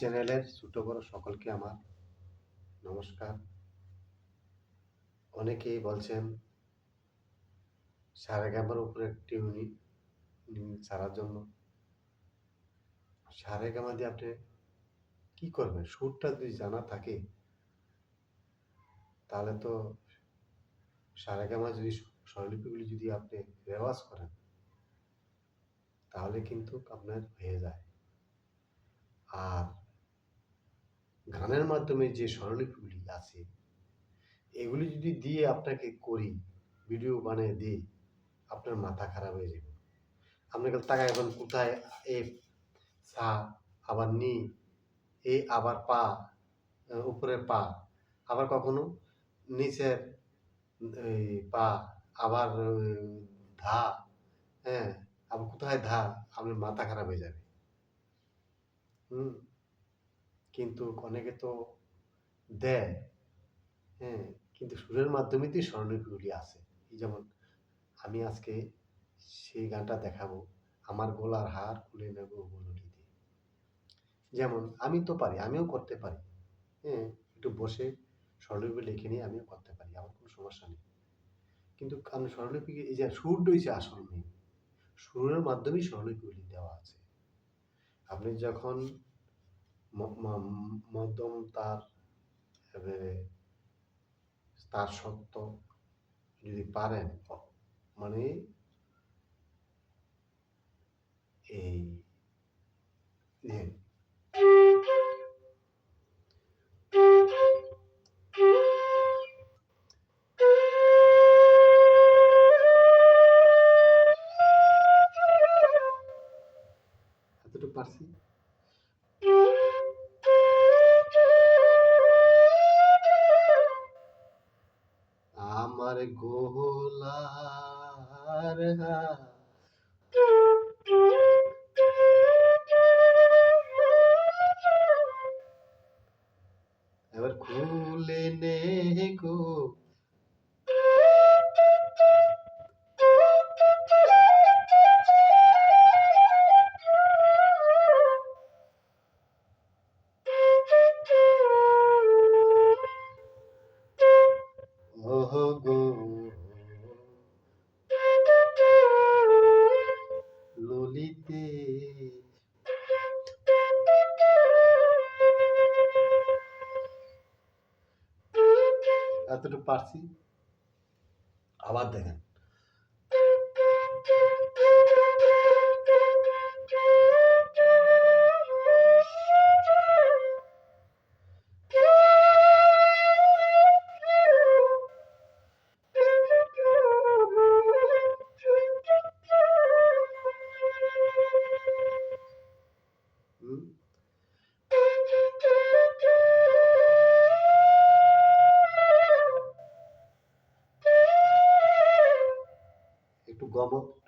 চ্যানেলের ছোট বড় সকলকে আমার নমস্কার। অনেকেই বলছেন সারেগামার উপরে টিউনি ছাড়ার জন্য। সারেগামা দিয়ে আপনি কি করবেন? সুরটা যদি জানা থাকে, তাহলে তো সারেগামা যদি স্বরলিপিগুলি যদি আপনি রেওয়াজ করেন, তাহলে কিন্তু আপনার হয়ে যায়। আর গানের মাধ্যমে যে স্বরলিপিগুলি আছে, এগুলি যদি দিয়ে আপনাকে করি ভিডিও বানিয়ে দিই, আপনার মাথা খারাপ হয়ে যাবে। আপনাকে তাকায় এখন কোথায়? এ, সা, আবার নি, এ, আবার পা উপরের পা, আবার কখনো? নিচের পা, আবার ধা হ্যাঁ আবার কোথায় ধা? আপনার মাথা খারাপ হয়ে যাবে। হুম? কিন্তু অনেকে তো দেয়। হ্যাঁ কিন্তু সুরের মাধ্যমে দিয়ে স্বরলিপিগুলি আছে যেমন আমি আজকে সেই গানটা দেখাবো, আমার গলার হার খুলে নেব বলুলি দিয়ে যেমন আমি তো পারি, আমিও করতে পারি। হ্যাঁ একটু বসে স্বরলিপি লিখে নিয়ে আমিও করতে পারি, আমার কোনো সমস্যা নেই। কিন্তু আমি স্বরলিপি এই যে সুর রয়েছে আসল মেয়ে সুরের মাধ্যমেই স্বরলিপিগুলি দেওয়া আছে। আপনি যখন মধ্যম তার তার সত্য যদি পারেন মানে এই এতটুকু পারছি? গোলার এতটুকু পারছি। আবার দেখেন।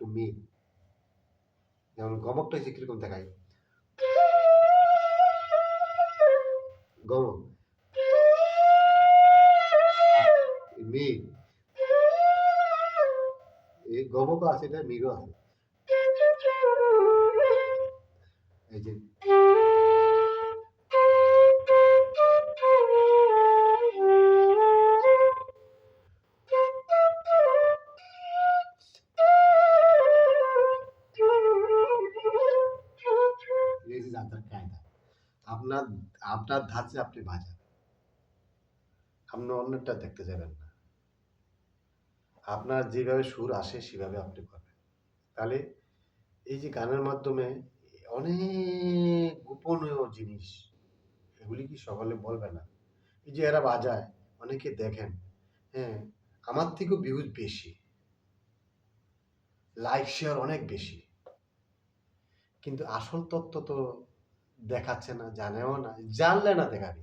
মিল। যেমন গমকটা হচ্ছে কীরকম দেখায় গমক। মিল। এই গমকও আছে, এটা মিরও আছে। এই যে আপনার ধাঁচে আপনি বাজান। আপনি অন্যটা দেখতে যাবেন না। আপনার যেভাবে সুর আসে, সেভাবে আপনি করবেন। তাহলে এই যে গানের মাধ্যমে অনেক গোপনীয় জিনিস, এগুলি কি সকলে বলবে না? এই যে এরা বাজায়, অনেকে দেখেন হ্যাঁ আমার থেকেও ভিউজ বেশি। লাইক শেয়ার অনেক বেশি। কিন্তু আসল তত্ত্ব তো দেখাচ্ছে না, জানেও না, জানলে না দেখাবে।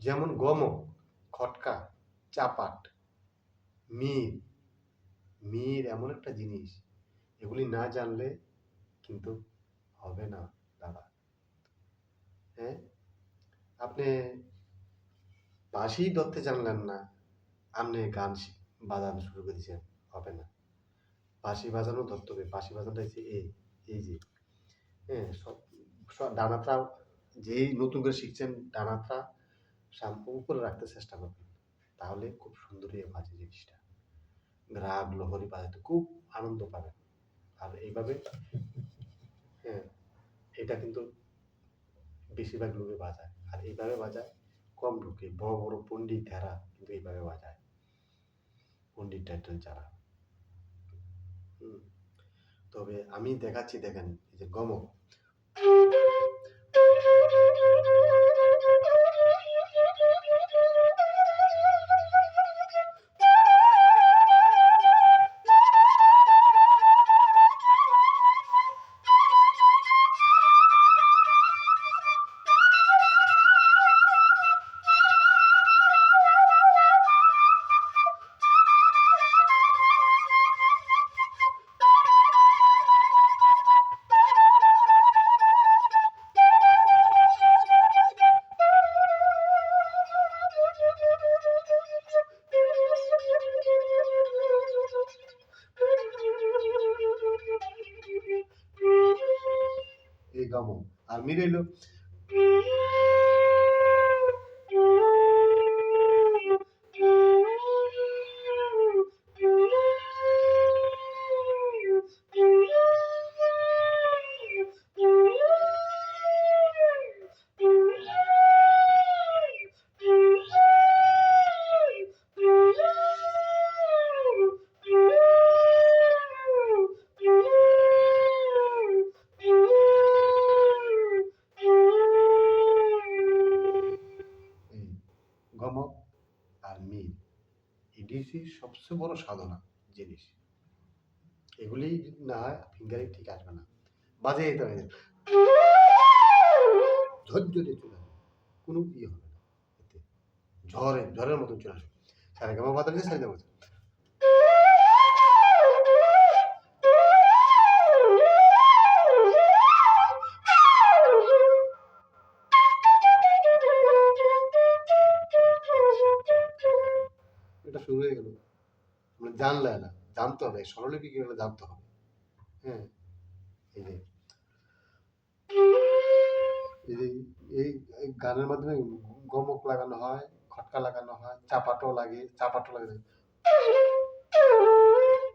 যেমন গম খটকা, চাপাট, মির। মির এমন একটা জিনিস, এগুলি না জানলে কিন্তু হবে না, দাদা। হ্যাঁ? আপনি বাঁশি ধরতে জানলেন না, আপনি গান বাজানো শুরু করেছেন হবে না। বাঁশি বাজানো ধরতে হবে, বাঁশি বাজানোটা হচ্ছে এই এই যে। হ্যাঁ সব ডানাটা যেই নতুন করে শিখছেন ডানাটা সাম- উপরে রাখতে চেষ্টা করবেন। তাহলে খুব সুন্দরই বাজে জিনিসটা। রাগ, লহরি বাজাতে খুব আনন্দ পাবেন। আর এইভাবে হ্যাঁ এটা কিন্তু বেশিরভাগ লোকে বাজায়। আর এইভাবে বাজায়, কম লোকে, বড় বড় পণ্ডিত যারা কিন্তু এইভাবে বাজায়। পণ্ডিত টাইটেল যারা। হুম। তবে আমি দেখাচ্ছি দেখেন এই যে গমক। এই গমক সবচেয়ে বড় সাধনা জিনিস। এগুলি না ফিঙ্গারিং ঠিক আসবে না। বাজে যেতে হবে ধৈর্য দিয়ে চলে আসবে। কোনো ইয়ে হবে না। এতে ঝড়ে, ঝড়ের মতন চলে আসবে। সারে গামা বাদল সারে জানলে না, জানতে হবে, স্বরলিপি কি হলে জানতে হবে। হ্যাঁ এই যে। এই এই গানের মাধ্যমে গমক লাগানো হয়, খটকা লাগানো হয় চাপাটও লাগে চাপাটও লাগে।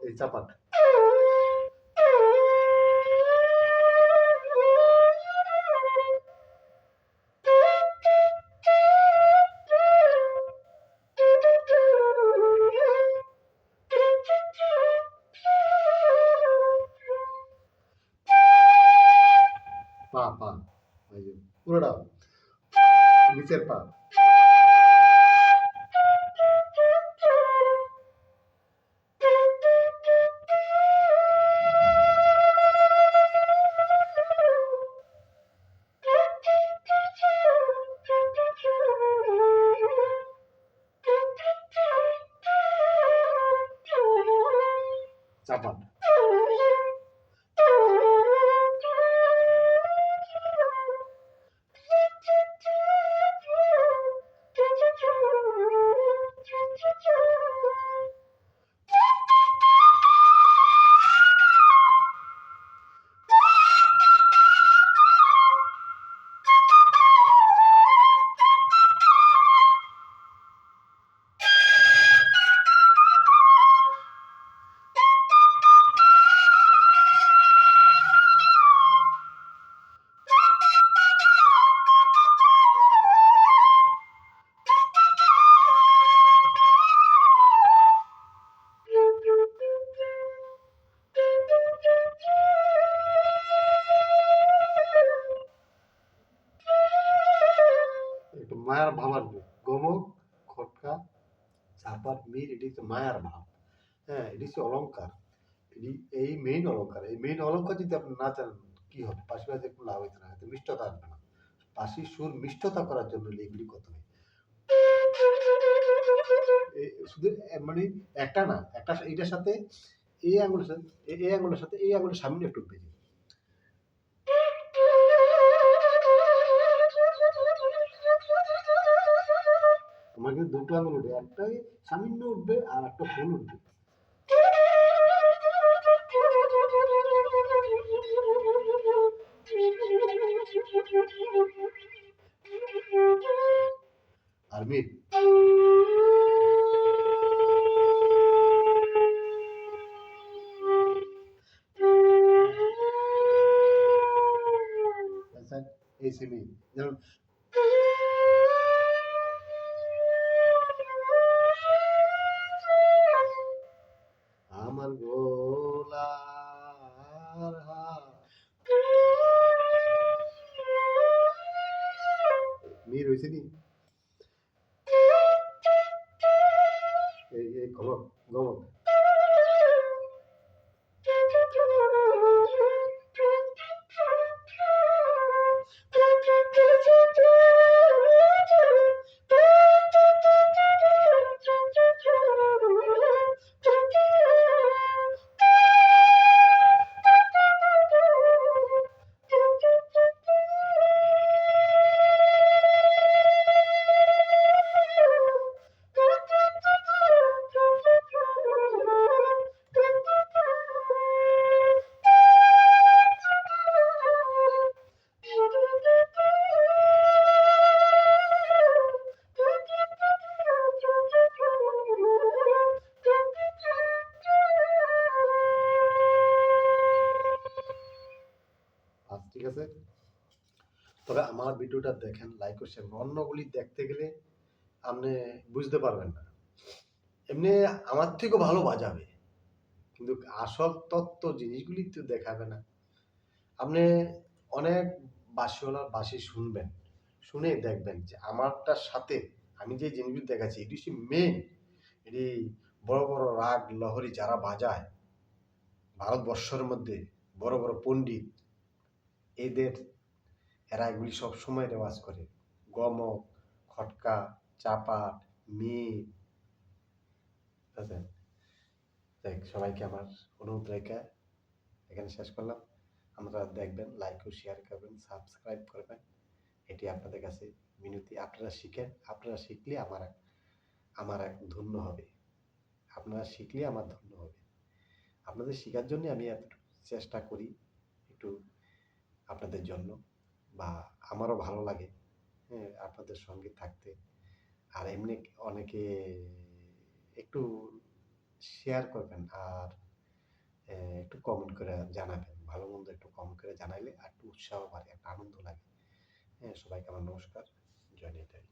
এই চাপাট। পা পা এই যে পুরোটা নিচের পা চাপাট হচ্ছে মায়ার ভাব হ্যাঁ এটি হচ্ছে অলঙ্কার এটি এই মেইন অলঙ্কার এই মেইন অলঙ্কার যদি আপনি না জানেন, কি হবে? পাশি বাজে কোনো লাভ হইতে না এতে মিষ্টতা আসবে না। পাশি সুর মিষ্টতা করার জন্য এগুলি করতে হবে শুধু মানে একটা না, একটা এটার সাথে এই আঙুলের সাথে এই আঙুলের সাথে, এই আঙুলের সামনে একটু বেজি তোমার কিন্তু দুটো আঙুল উঠবে একটা সামান্য উঠবে আর একটা ফুল উঠবে। আর মিট ভিডিওটা দেখেন লাইক ও অন্যগুলি দেখতে গেলে আপনি বুঝতে পারবেন না। এমনি আমার থেকেও ভালো বাজাবে। কিন্তু আসল তত্ত্ব জিনিসগুলি তো দেখাবে না। আপনি অনেক বাসিওয়ালার বাসি শুনবেন, শুনে দেখবেন যে আমারটার সাথে আমি যে জিনিসগুলি দেখাচ্ছি, এটি হচ্ছে মেন এটি বড় বড় রাগ, লহরি যারা বাজায়, ভারতবর্ষের মধ্যে বড় বড় পণ্ডিত, এদের এরা এগুলি সব সময় রেওয়াজ করে। গমক, খটকা, চাপাট মি বুঝলেন দেখ, সবাইকে আমার অনুরোধ রেখে এখানে শেষ করলাম। আপনারা দেখবেন লাইক ও শেয়ার করবেন সাবস্ক্রাইব করবেন। এটি আপনাদের কাছে মিনতি। আপনারা শিখেন, আপনারা শিখলে আমার আমার এক ধন্য হবে। আপনারা শিখলে আমার ধন্য হবে। আপনাদের শেখার জন্য আমি এত চেষ্টা করি একটু আপনাদের জন্য। বা আমারও ভালো লাগে হ্যাঁ আপনাদের সঙ্গে থাকতে। আর এমনি অনেকে একটু শেয়ার করবেন আর একটু কমেন্ট করে জানাবেন। ভালো মন্দ একটু কমেন্ট করে জানাইলে আর একটু উৎসাহ বাড়ে, একটা আনন্দ লাগে। হ্যাঁ সবাইকে আমার নমস্কার। জয় নিতাই।